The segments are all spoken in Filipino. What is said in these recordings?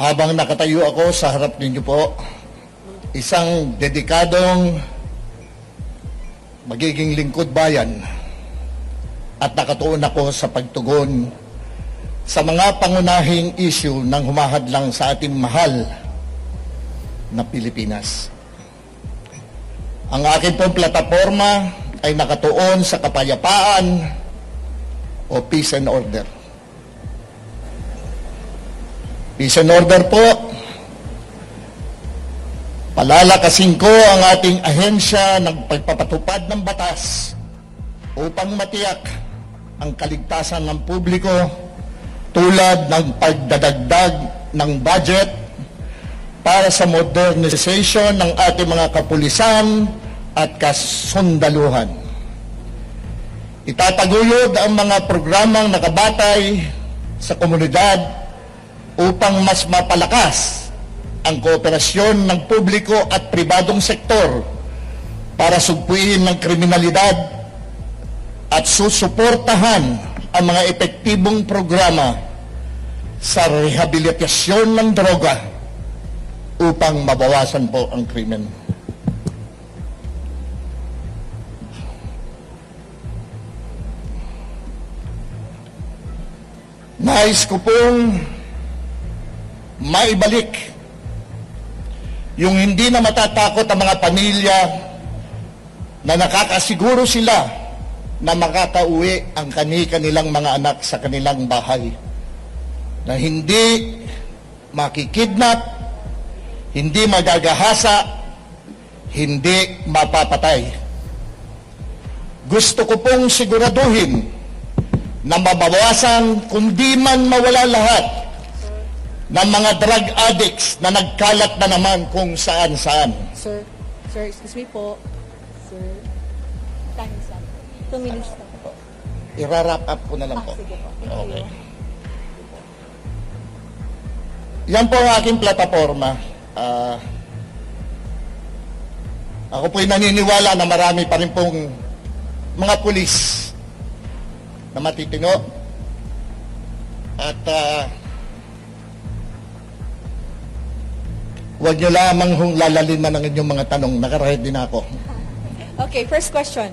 Habang nakatayo ako sa harap ninyo po, isang dedikadong magiging lingkod bayan at nakatuon ako sa pagtugon sa mga pangunahing issue ng humahadlang sa ating mahal na Pilipinas. Ang aking pong plataforma ay nakatuon sa kapayapaan o peace and order. Peace and order po, palalakasin ko ang ating ahensya ng pagpapatupad ng batas upang matiyak ang kaligtasan ng publiko tulad ng pagdadagdag ng budget para sa modernization ng ating mga kapulisan at kasundaluhan. Itataguyod ang mga programang nakabatay sa komunidad upang mas mapalakas ang kooperasyon ng publiko at pribadong sektor para sugpuin ng kriminalidad at susuportahan ang mga epektibong programa sa rehabilitasyon ng droga upang mabawasan po ang krimen. Nais ko pong maibalik yung hindi na matatakot ang mga pamilya na nakakasiguro sila na makakauwi ang kani-kanilang mga anak sa kanilang bahay. Na hindi makikidnap, hindi magagahasa, hindi mapapatay. Gusto ko pong siguraduhin na mabawasan kung di man mawala lahat ng mga drug addicts na nagkalat na naman kung saan-saan. Sir, sir, excuse me po. Sir, time is up. Two minutes na po. Ira-wrap up ko na lang Ah, po. sige po. Thank Okay. you. Yan po ang aking plataforma. Ah, ako po'y naniniwala na marami pa rin pong mga pulis na matitino. At ah, huwag niyo lamang hong lalaliman ang inyong mga tanong. Nakaready na ako. Okay, first question.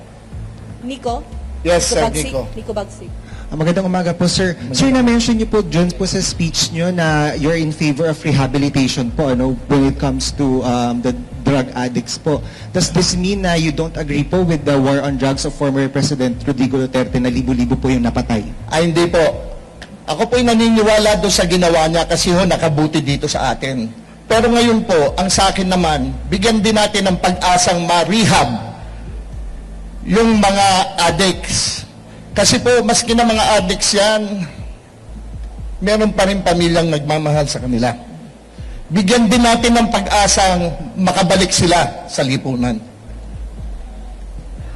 Nico? Yes, sir, Bagsik? Nico. Nico Bagsik. Ah, Magandang umaga po, sir. Sir, na-mention niyo po dyan po sa speech niyo na you're in favor of rehabilitation po ano, when it comes to um, the drug addicts po. Does this mean na you don't agree po with the war on drugs of former President Rodrigo Duterte na libo-libo po yung napatay? Ay, hindi po. Ako po'y naniniwala doon sa ginawa niya kasi ho, nakabuti dito sa atin. Pero ngayon po, ang sa akin naman, bigyan din natin ng pag-asang ma-rehab yung mga addicts. Kasi po, maski na mga addicts yan, meron pa rin pamilyang nagmamahal sa kanila. Bigyan din natin ng pag-asang makabalik sila sa lipunan.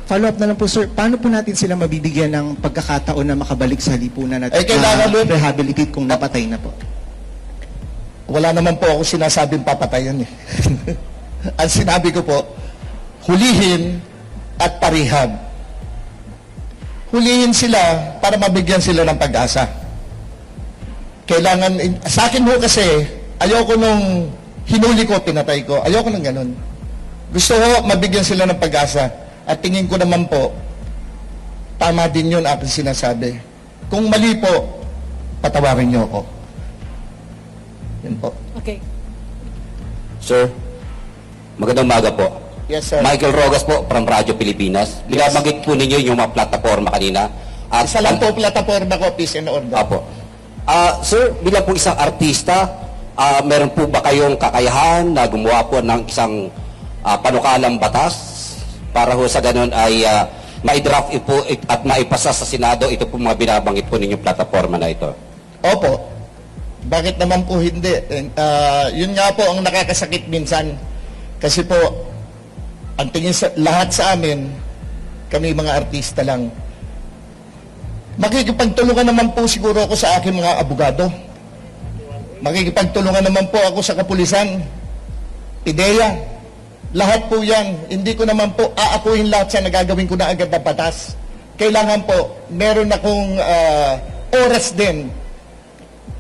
Follow-up na lang po, sir. Paano po natin sila mabibigyan ng pagkakataon na makabalik sa lipunan at Eh, kailangan nun- rehabilitate kung napatay na po? Wala naman po ako sinasabing papatayan eh. Ang sinabi ko po, hulihin at parihab. Hulihin sila para mabigyan sila ng pag-asa. Kailangan, sa akin ho kasi, ayoko nung hinuli ko, pinatay ko. Ayoko nung ganun. Gusto ko mabigyan sila ng pag-asa. At tingin ko naman po, tama din yun aking sinasabi. Kung mali po, patawarin niyo ako. Yun po. Okay. Sir, magandang umaga po. Yes, sir. Michael Rogas po from Radyo Pilipinas. Binabanggit po ninyo yung mga plataforma kanina. At Isa lang po plataforma ko, Peace and Order. Apo. Ah, sir, bilang po isang artista, ah, meron po ba kayong kakayahan na gumawa po ng isang ah, panukalang batas para ho sa ganun ay ah, ma-draft po at maipasa sa Senado ito po mga binabanggit po ninyong plataforma na ito? Opo. Bakit naman po hindi? And, ah, yun nga po ang nakakasakit minsan. Kasi po, ang tingin sa lahat sa amin, kami mga artista lang. Makikipagtulungan naman po siguro ako sa aking mga abogado. Makikipagtulungan naman po ako sa kapulisan. Ideya. Lahat po yan. Hindi ko naman po aakuhin lahat sa nagagawin ko na agad na batas. Kailangan po, meron akong ah, oras din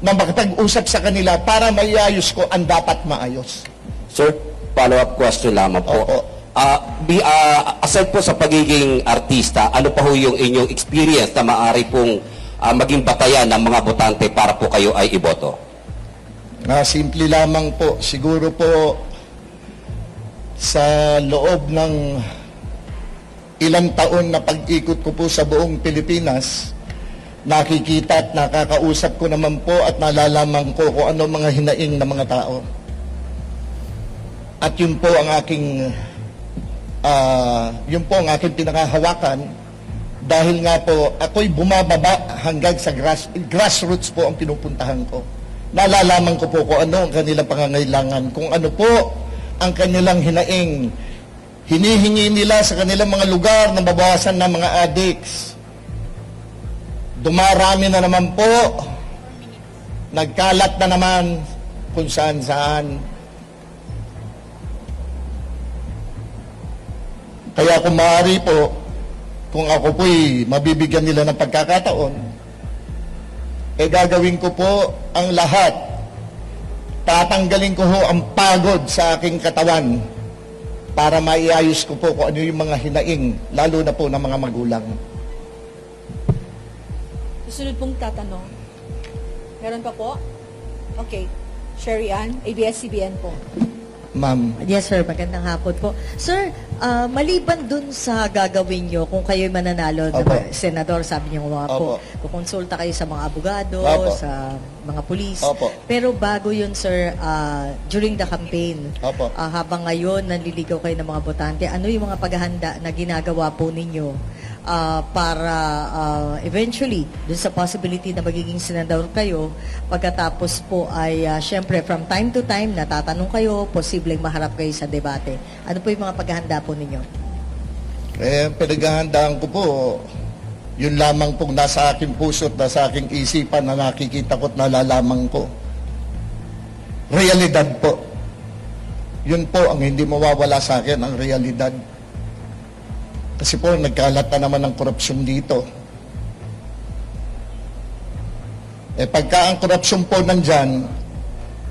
na makipag-usap sa kanila para maiayos ko ang dapat maayos. Sir, follow-up question lamang po. Opo. Ah, bi, ah, aside po sa pagiging artista, ano pa ho yung inyong experience na maaari pong ah, maging batayan ng mga botante para po kayo ay iboto? Na simple lamang po, siguro po sa loob ng ilang taon na pag-ikot ko po sa buong Pilipinas, nakikita at nakakausap ko naman po at nalalaman ko kung ano mga hinaing ng mga tao. At yun po ang aking ah, yun po ang aking pinakahawakan dahil nga po ako'y bumababa hanggang sa grass, grassroots po ang pinupuntahan ko. Nalalaman ko po kung ano ang kanilang pangangailangan, kung ano po ang kanilang hinaing. Hinihingi nila sa kanilang mga lugar na babawasan ng mga addicts. Dumarami na naman po. Nagkalat na naman kung saan-saan. Kaya kung maaari po, kung ako po'y mabibigyan nila ng pagkakataon, eh gagawin ko po ang lahat. Tatanggalin ko ho ang pagod sa aking katawan para maiayos ko po kung ano yung mga hinaing, lalo na po ng mga magulang. Susunod pong tatanong. Meron pa po? Okay. Sherry Ann, ABS-CBN po. Ma'am, Yes, sir. Magandang hapon po. Sir, ah, maliban dun sa gagawin nyo, kung kayo'y mananalo Opo. na senador, sabi niyo nga po, kukonsulta kayo sa mga abogado, Opo. sa mga pulis. Opo. Pero bago yun, sir, ah, during the campaign, Opo. ah, habang ngayon nanliligaw kayo ng mga botante, ano yung mga paghahanda na ginagawa po ninyo ah, para ah, eventually, dun sa possibility na magiging senador kayo, pagkatapos po ay, ah, syempre, from time to time, natatanong kayo, posibleng maharap kayo sa debate. Ano po yung mga paghahanda po ninyo? eh, pinaghahandaan ko po, yun lamang pong nasa aking puso at nasa aking isipan na nakikita ko at nalalaman ko. Realidad po. Yun po ang hindi mawawala sa akin, ang realidad. Kasi po, nagkalat na naman ng korupsyon dito. Eh pagka ang korupsyon po nandyan,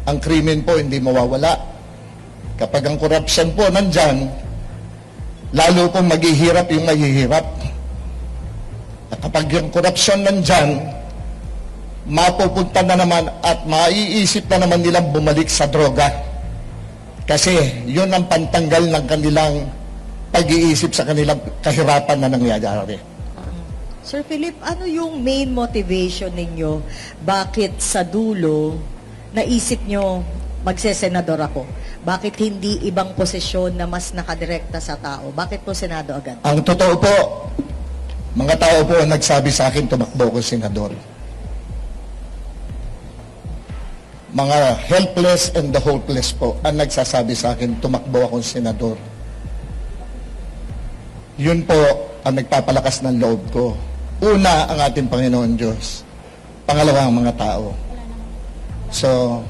ang krimen po hindi mawawala. Kapag ang korupsyon po nandyan, lalo pong maghihirap yung mahihirap. At kapag yung korupsyon nandyan, mapupunta na naman at maiisip na naman nilang bumalik sa droga. Kasi yun ang pantanggal ng kanilang pag-iisip sa kanilang kahirapan na nangyayari. Sir Philip, ano yung main motivation ninyo? Bakit sa dulo, naisip nyo, magsesenador ako? Bakit hindi ibang posisyon na mas nakadirekta sa tao? Bakit po senado agad? Ang totoo po, mga tao po ang nagsabi sa akin tumakbo ko senador. Mga helpless and the hopeless po ang nagsasabi sa akin tumakbo akong senador. Yun po ang nagpapalakas ng loob ko. Una, ang ating Panginoon Diyos. Pangalawa, ang mga tao. So,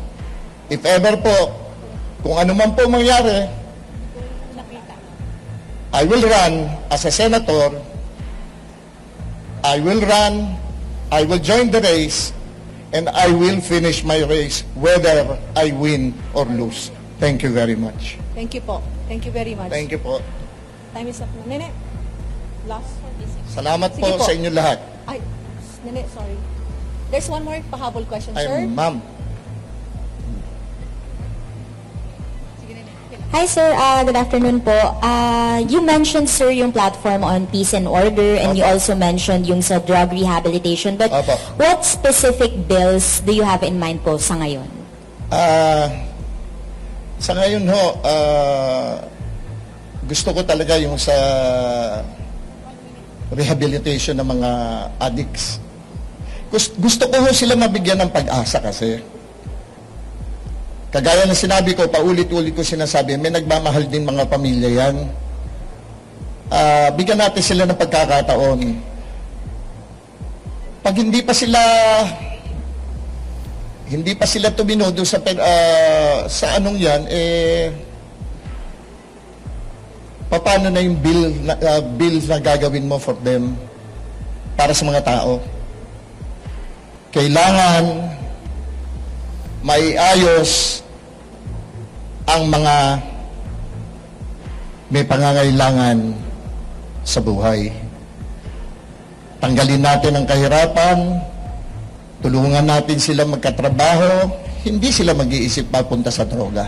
if ever po, kung ano man po mangyari, I will run as a senator. I will run. I will join the race. And I will finish my race whether I win or lose. Thank you very much. Thank you po. Thank you very much. Thank you po. Time is up na. Nene, last 46. Salamat Sige po, po. sa inyo lahat. Ay, Nene, sorry. There's one more pahabol question, Ay, sir. ma'am. Hi sir, uh, good afternoon po. Uh, you mentioned sir yung platform on peace and order and you also mentioned yung sa drug rehabilitation. But Opo. what specific bills do you have in mind po sa ngayon? Ah, sa ngayon ho, ah, gusto ko talaga yung sa rehabilitation ng mga addicts. Gusto, gusto ko ho sila mabigyan ng pag-asa kasi. Kagaya ng sinabi ko, paulit-ulit ko sinasabi, may nagmamahal din mga pamilya yan. Ah, bigyan natin sila ng pagkakataon. Pag hindi pa sila hindi pa sila tumino doon sa ah, sa anong yan eh paano na yung bill ah, bill na gagawin mo for them para sa mga tao kailangan maiayos ang mga may pangangailangan sa buhay. Tanggalin natin ang kahirapan, tulungan natin sila magkatrabaho, hindi sila mag-iisip papunta sa droga.